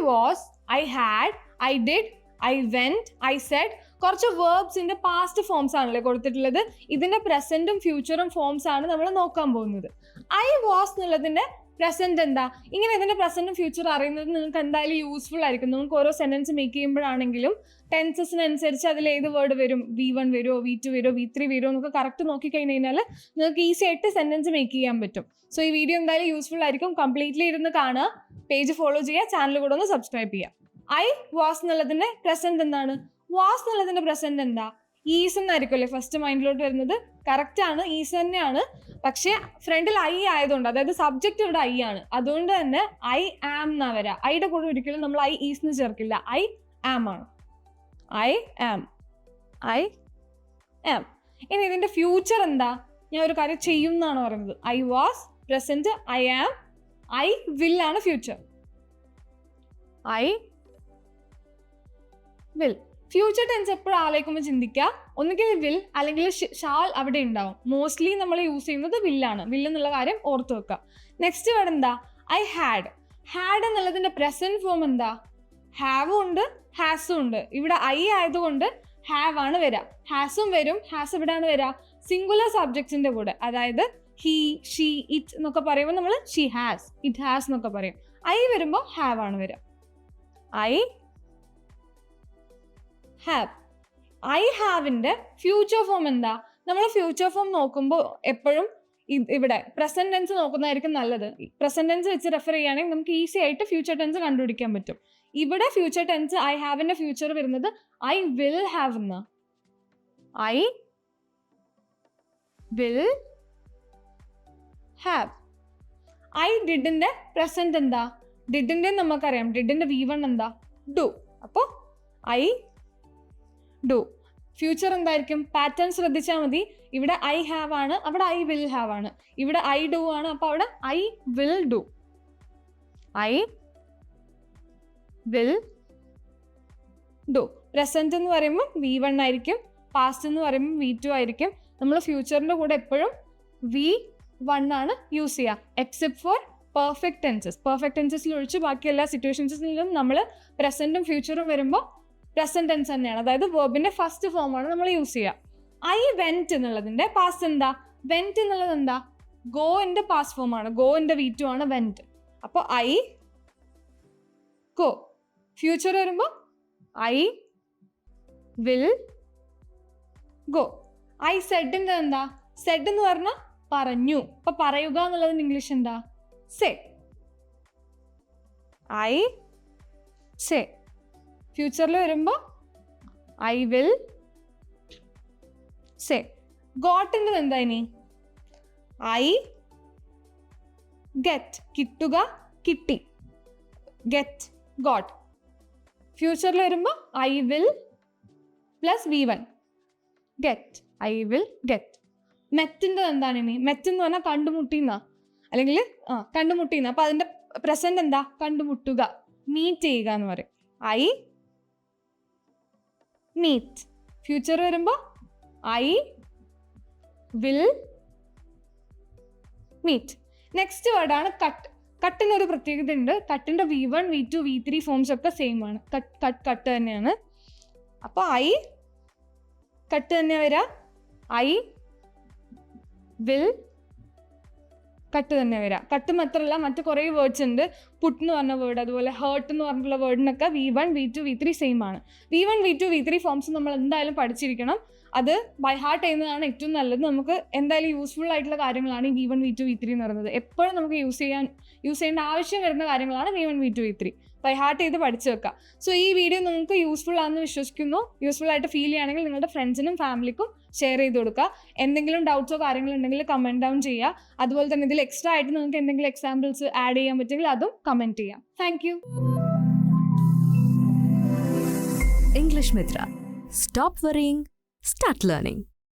Was I had I did I went I said കുറച്ച് വേർബ്സിന്റെ past forms ആണല്ലേ കൊടുത്തിട്ടുള്ളത്. ഇതിന്റെ പ്രസന്റും ഫ്യൂച്ചറും ഫോംസ് ആണ് നമ്മൾ നോക്കാൻ പോകുന്നത്. ഐ വാസ് എന്നുള്ളതിന്റെ പ്രസന്റ് എന്താ? ഇങ്ങനെ ഇതിന്റെ പ്രസന്റും ഫ്യൂച്ചറും അറിയുന്നത് നിങ്ങൾക്ക് എന്തായാലും യൂസ്ഫുൾ ആയിരിക്കും. നിങ്ങൾക്ക് ഓരോ സെന്റൻസ് മേക്ക് ചെയ്യുമ്പോഴാണെങ്കിലും ടെൻസസിനനുസരിച്ച് അതിൽ ഏത് വേർഡ് വരും? വി വൺ വരുമോ വി ടു വരുമോ വി ത്രീ വരുമോ എന്നൊക്കെ കറക്റ്റ് നോക്കി കഴിഞ്ഞ് കഴിഞ്ഞാൽ നിങ്ങൾക്ക് ഈസി ആയിട്ട് സെന്റൻസ് മേക്ക് ചെയ്യാൻ പറ്റും. സോ ഈ വീഡിയോ എന്തായാലും യൂസ്ഫുൾ ആയിരിക്കും. കംപ്ലീറ്റ്ലി ഇരുന്ന് കാണുക. പേജ് ഫോളോ ചെയ്യുക. ചാനൽ കൂടെ ഒന്ന് സബ്സ്ക്രൈബ് ചെയ്യുക. ഐ വാസ് എന്നുള്ളതിന്റെ പ്രസന്റ് എന്താണ്? വാസ് എന്നുള്ളതിന്റെ പ്രസന്റ് എന്താ? ഈസ് എന്നായിരിക്കും അല്ലേ ഫസ്റ്റ് മൈൻഡിലോട്ട് വരുന്നത്? കറക്റ്റ് ആണ്. ഈസ് തന്നെയാണ്. പക്ഷേ ഫ്രണ്ടിൽ ഐ ആയതുകൊണ്ട് അതായത് സബ്ജക്റ്റ് ഇവിടെ ഐ ആണ്. അതുകൊണ്ട് തന്നെ ഐ ആം എന്നാ വരാ. ഐയുടെ കൂടെ ഒരിക്കലും നമ്മൾ ഐ ഈസ് എന്ന് ചേർക്കില്ല. ഐ ആം ആണ്. ഐ ആം ഐ ആം ഇനി ഇതിന്റെ ഫ്യൂച്ചർ എന്താ? ഞാൻ ഒരു കാര്യം ചെയ്യും എന്നാണ് പറയുന്നത്. I was present I am I will ആണ് future I will future tense എപ്പോഴും ആലോചിക്കുമ്പോൾ ചിന്തിക്കുക. ഒന്നുകിൽ വിൽ അല്ലെങ്കിൽ ഷാൾ അവിടെ ഉണ്ടാവും. മോസ്റ്റ്ലി നമ്മൾ യൂസ് ചെയ്യുന്നത് വില്ലാണ് വിൽ എന്നുള്ള കാര്യം ഓർത്ത് വെക്കുക. നെക്സ്റ്റ് വേർഡ് എന്താ? ഐ ഹാഡ് ഹാഡ് എന്നുള്ളതിന്റെ പ്രസന്റ് ഫോം എന്താ? ഹാവും ഉണ്ട് ഹാസും ഉണ്ട്. ഇവിടെ ഐ ആയതുകൊണ്ട് ഹാവ് ആണ് വരിക. ഹാസും വരും. ഹാസ് എവിടെയാണ് വരിക? സിംഗുലർ സബ്ജക്റ്റിന്റെ കൂടെ. അതായത് ഹി ഷീ ഇറ്റ് എന്നൊക്കെ പറയുമ്പോൾ നമ്മൾ ഷീ ഹാസ് ഇറ്റ് ഹാസ് എന്നൊക്കെ പറയും. ഐ വരുമ്പോൾ ഹാവ് ആണ് വരിക. ഐ ഹാവ് ഐ ഹാവിന്റെ ഫ്യൂച്ചർ ഫോം എന്താ? നമ്മൾ ഫ്യൂച്ചർ ഫോം നോക്കുമ്പോൾ എപ്പോഴും ഇവിടെ പ്രസന്റ് ടെൻസ് നോക്കുന്നതായിരിക്കും നല്ലത്. പ്രസന്റ് ടെൻസ് വെച്ച് റെഫർ ചെയ്യുകയാണെങ്കിൽ നമുക്ക് ഈസി ആയിട്ട് ഫ്യൂച്ചർ ടെൻസ് കണ്ടുപിടിക്കാൻ പറ്റും. ഇവിടെ ഫ്യൂച്ചർ ടെൻസ് ഐ ഹാവിന്റെ ഫ്യൂച്ചർ വരുന്നത് ഐ വിൽ ഹാവ് എന്ന് ഐ വിൽ ഹാവ് ഐ ഡിഡിന്റെ പ്രസന്റ് എന്താ? ഡിഡിന്റെ നമുക്കറിയാം. ഡിഡിന്റെ വി വൺ എന്താ? ഡു അപ്പോൾ ഐ ഡു ഫ്യൂച്ചർ എന്തായിരിക്കും? പാറ്റേൺ ശ്രദ്ധിച്ചാൽ മതി. ഇവിടെ ഐ ഹാവ് ആണ് അവിടെ ഐ വിൽ ഹാവ് ആണ്. ഇവിടെ ഐ ഡു ആണ് അപ്പൊ അവിടെ I will do I will do present എന്ന് പറയുമ്പോൾ വി വൺ ആയിരിക്കും. പാസ്റ്റ് എന്ന് പറയുമ്പോൾ വി ടു ആയിരിക്കും. നമ്മൾ ഫ്യൂച്ചറിന്റെ കൂടെ എപ്പോഴും വി വൺ ആണ് യൂസ് ചെയ്യുക except for perfect tenses perfect ടെൻസസിൽ ഒഴിച്ച് ബാക്കി എല്ലാ സിറ്റുവേഷൻസിലും നമ്മൾ പ്രസന്റും ഫ്യൂച്ചറും വരുമ്പോൾ പ്രസന്റ് ടെൻസ് തന്നെയാണ്. അതായത് വേർബിന്റെ ഫസ്റ്റ് ആണ് നമ്മൾ യൂസ് ചെയ്യുക ഐ വെന്റ് എന്നുള്ളതിന്റെ പാസ്റ്റ് എന്താ? വെന്റ് എന്നുള്ളത് എന്താ? ഗോന്റെ പാസ്റ്റ് ഫോം ആണ്. ഗോന്റെ വി ടു ആണ് വെന്റ് അപ്പോൾ ഐ ഗോ ഫ്യൂച്ചർ വരുമ്പോൾ ഐ വിൽ ഗോ ഐ സെഡിന്റെ എന്താ? സെഡ് എന്ന് പറഞ്ഞാൽ പറഞ്ഞു. അപ്പൊ പറയുക എന്നുള്ളതിന് ഇംഗ്ലീഷ് എന്താ? സെ ഐ സെ ഫ്യൂച്ചറിൽ വരുമ്പോൾ ഐ വിൽ സേ ഗോട്ടിന്റെ എന്താ ഇനി? ഐ ഗെറ്റ് കിട്ടുക കിട്ടി. ഗെറ്റ് ഗോട്ട് ഫ്യൂച്ചറിൽ വരുമ്പോൾ I will plus V one get I will get മെറ്റിന്റെ എന്താണ് ഇനി? മെറ്റ് എന്ന് പറഞ്ഞാൽ കണ്ടുമുട്ടിന്ന. അല്ലെങ്കിൽ ആ കണ്ടുമുട്ടിന്ന. അപ്പം അതിന്റെ പ്രസന്റ് എന്താ? കണ്ടുമുട്ടുക. മീറ്റ് ചെയ്യുക എന്ന് പറയും. ഐ മീറ്റ് ഫ്യൂച്ചർ വരുമ്പോൾ ഐ വിൽ മീറ്റ് നെക്സ്റ്റ് വേർഡാണ് കട്ട് കട്ടിന് ഒരു പ്രത്യേകത ഉണ്ട്. കട്ടിന്റെ V one V two V three forms ഒക്കെ സെയിം ആണ്. കട്ട് കട്ട് കട്ട് തന്നെയാണ്. അപ്പോൾ ഐ കട്ട് തന്നെ വരാം. ഐ വിൽ കട്ട് തന്നെ വരാം. കട്ട് മാത്രമല്ല മറ്റു കുറേ വേർഡ്സ് ഉണ്ട്. പുട്ട് എന്ന് പറഞ്ഞ വേർഡ് അതുപോലെ ഹേർട്ട് എന്ന് പറഞ്ഞിട്ടുള്ള വേർഡിനൊക്കെ V one V two V three same ആണ്. V one V two V three forms നമ്മൾ എന്തായാലും പഠിച്ചിരിക്കണം. അത് ബൈ ഹാർട്ട് ചെയ്യുന്നതാണ് ഏറ്റവും നല്ലത്. നമുക്ക് എന്തായാലും യൂസ്ഫുൾ ആയിട്ടുള്ള കാര്യങ്ങളാണ് ഈ V one V two V three എന്ന് പറയുന്നത്. എപ്പോഴും നമുക്ക് യൂസ് ചെയ്യാൻ യൂസ് ചെയ്യേണ്ട ആവശ്യം വരുന്ന കാര്യങ്ങളാണ് V one V two V three by heart ചെയ്ത് പഠിച്ചു വെക്കുക സോ ഈ വീഡിയോ നിങ്ങൾക്ക് യൂസ്ഫുൾ ആണെന്ന് വിശ്വസിക്കുന്നു. യൂസ്ഫുൾ ആയിട്ട് ഫീൽ ചെയ്യുകയാണെങ്കിൽ നിങ്ങളുടെ ഫ്രണ്ട്സിനും ഫാമിലിക്കും ഷെയർ ചെയ്ത് കൊടുക്കുക. എന്തെങ്കിലും ഡൗട്ട്സോ കാര്യങ്ങളോ ഉണ്ടെങ്കിൽ കമന്റ് ഡൗൺ ചെയ്യുക. അതുപോലെ തന്നെ ഇതിൽ എക്സ്ട്രാ ആയിട്ട് നിങ്ങൾക്ക് എന്തെങ്കിലും എക്സാമ്പിൾസ് ആഡ് ചെയ്യാൻ പറ്റുമെങ്കിൽ അതും കമൻറ്റ് ചെയ്യാം thank you English Mitra. Stop worrying, start learning.